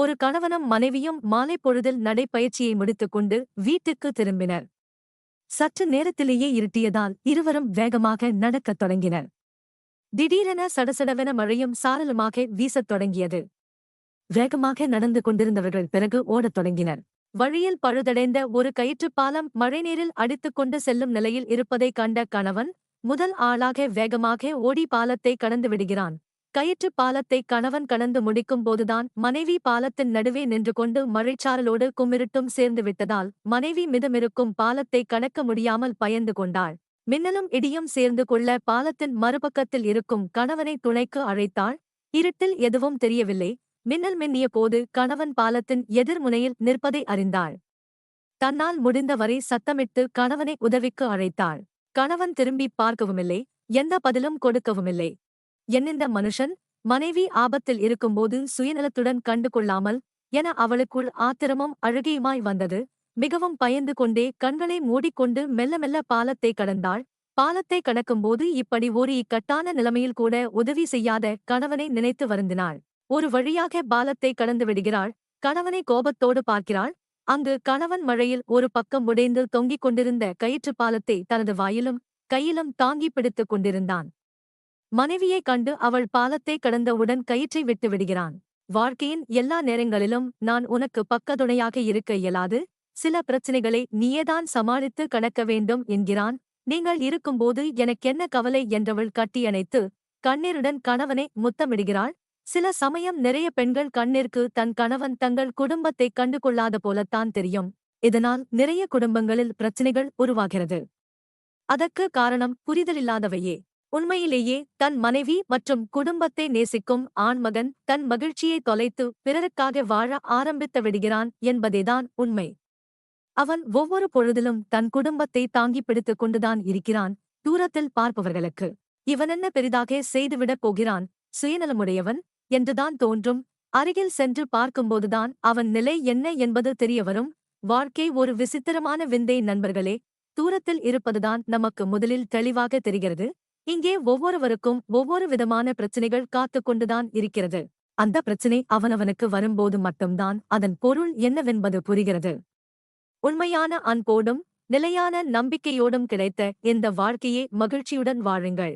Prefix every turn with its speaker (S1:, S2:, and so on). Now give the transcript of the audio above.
S1: ஒரு கணவனும் மனைவியும் மாலை பொழுதில் நடைப்பயிற்சியை முடித்துக்கொண்டு வீட்டுக்கு திரும்பினர். சற்று நேரத்திலேயே இருட்டியதால் இருவரும் வேகமாக நடக்கத் தொடங்கினர். திடீரென சடசடவென மழையும் சாரலுமாக வீசத் தொடங்கியது. வேகமாக நடந்து கொண்டிருந்தவர்கள் பிறகு ஓடத் தொடங்கினர். வழியில் பழுதடைந்த ஒரு கயிற்றுப் பாலம் மழைநீரில் அடித்துக் கொண்டு செல்லும் நிலையில் இருப்பதைக் கண்ட கணவன் முதல் ஆளாக வேகமாக ஓடி பாலத்தை கடந்து விடுகிறான். கயிற்றுப் பாலத்தை கணவன் கடந்து முடிக்கும் போதுதான் மனைவி பாலத்தின் நடுவே நின்று கொண்டு மழைச்சாரலோடு குமிருட்டும் சேர்ந்து விட்டதால் மனைவி மிதமிருக்கும் பாலத்தை கடக்க முடியாமல் பயந்து கொண்டாள். மின்னலும் இடியும் சேர்ந்து கொள்ள பாலத்தின் மறுபக்கத்தில் இருக்கும் கணவனை துணைக்கு அழைத்தாள். இருட்டில் எதுவும் தெரியவில்லை. மின்னல் மின்னிய போது கணவன் பாலத்தின் எதிர்முனையில் நிற்பதை அறிந்தாள். தன்னால் முடிந்தவரை சத்தமிட்டு கணவனை உதவிக்கு அழைத்தாள். கணவன் திரும்பி பார்க்கவுமில்லை. எந்த பதிலும் கொடுக்கவுமில்லை. என்னிந்த மனுஷன் மனைவி ஆபத்தில் இருக்கும்போது சுயநலத்துடன் கண்டு கொள்ளாமல் என அவளுக்குள் ஆத்திரமும் அழுகையுமாய் வந்தது. மிகவும் பயந்து கொண்டே கண்களை மூடிக்கொண்டு மெல்ல மெல்ல பாலத்தை கடந்தாள். பாலத்தை கடக்கும்போது இப்படி ஒரு இக்கட்டான நிலைமையில் கூட உதவி செய்யாத கணவனை நினைத்து வருந்தினாள். ஒரு வழியாக பாலத்தை கடந்து விடுகிறாள். கணவனை கோபத்தோடு பார்க்கிறாள். அங்கு கணவன் மழையில் ஒரு பக்கம் உடைந்து தொங்கிக் கொண்டிருந்த கயிற்றுப் பாலத்தை தனது வாயிலும் கையிலும் தாங்கி பிடித்துக் கொண்டிருந்தான். மனைவியைக் கண்டு அவள் பாலத்தை கடந்தவுடன் கயிற்றை விட்டு விடுகிறான். வாழ்க்கையின் எல்லா நேரங்களிலும் நான் உனக்கு பக்கதுணையாக இருக்க இயலாது. சில பிரச்சனைகளை நீயேதான் சமாளித்து கடக்க வேண்டும் என்கிறான். நீங்கள் இருக்கும்போது எனக்கென்ன கவலை? என்றவள் கட்டியணைத்து கண்ணீருடன் கணவனை முத்தமிடுகிறாள். சில சமயம் நிறைய பெண்கள் கண்ணிற்கு தன் கணவன் தங்கள் குடும்பத்தைக் கண்டுகொள்ளாத போலத்தான் தெரியும். இதனால் நிறைய குடும்பங்களில் பிரச்சனைகள் உருவாகிறது. அதற்கு காரணம் புரிதலில்லாதவையே. உண்மையிலேயே தன் மனைவி மற்றும் குடும்பத்தை நேசிக்கும் ஆண்மகன் தன் மகிழ்ச்சியை தொலைத்து பிறருக்காக வாழ ஆரம்பித்து விடுகிறான் என்பதேதான் உண்மை. அவன் ஒவ்வொரு பொழுதிலும் தன் குடும்பத்தை தாங்கி பிடித்துக் கொண்டுதான் இருக்கிறான் தூரத்தில் பார்ப்பவர்களுக்கு. இவனென்ன பெரிதாக செய்துவிடப் போகிறான்? சுயநலமுடையவன்? என்றுதான் தோன்றும். அருகில் சென்று பார்க்கும்போதுதான் அவன் நிலை என்ன என்பது தெரியவரும் வாழ்க்கை ஒரு விசித்திரமான விந்தை நண்பர்களே. தூரத்தில் இருப்பதுதான் நமக்கு முதலில் தெளிவாக தெரிகிறது. இங்கே ஒவ்வொருவருக்கும் ஒவ்வொரு விதமான பிரச்சனைகள் காத்து கொண்டுதான் இருக்கிறது. அந்த பிரச்சனை அவனவனுக்கு வரும்போது மட்டும்தான் அதன் பொருள் என்னவென்பது புரிகிறது. உண்மையான அன்போடும் நிலையான நம்பிக்கையோடும் கிடைத்த இந்த வாழ்க்கையே மகிழ்ச்சியுடன் வாழுங்கள்.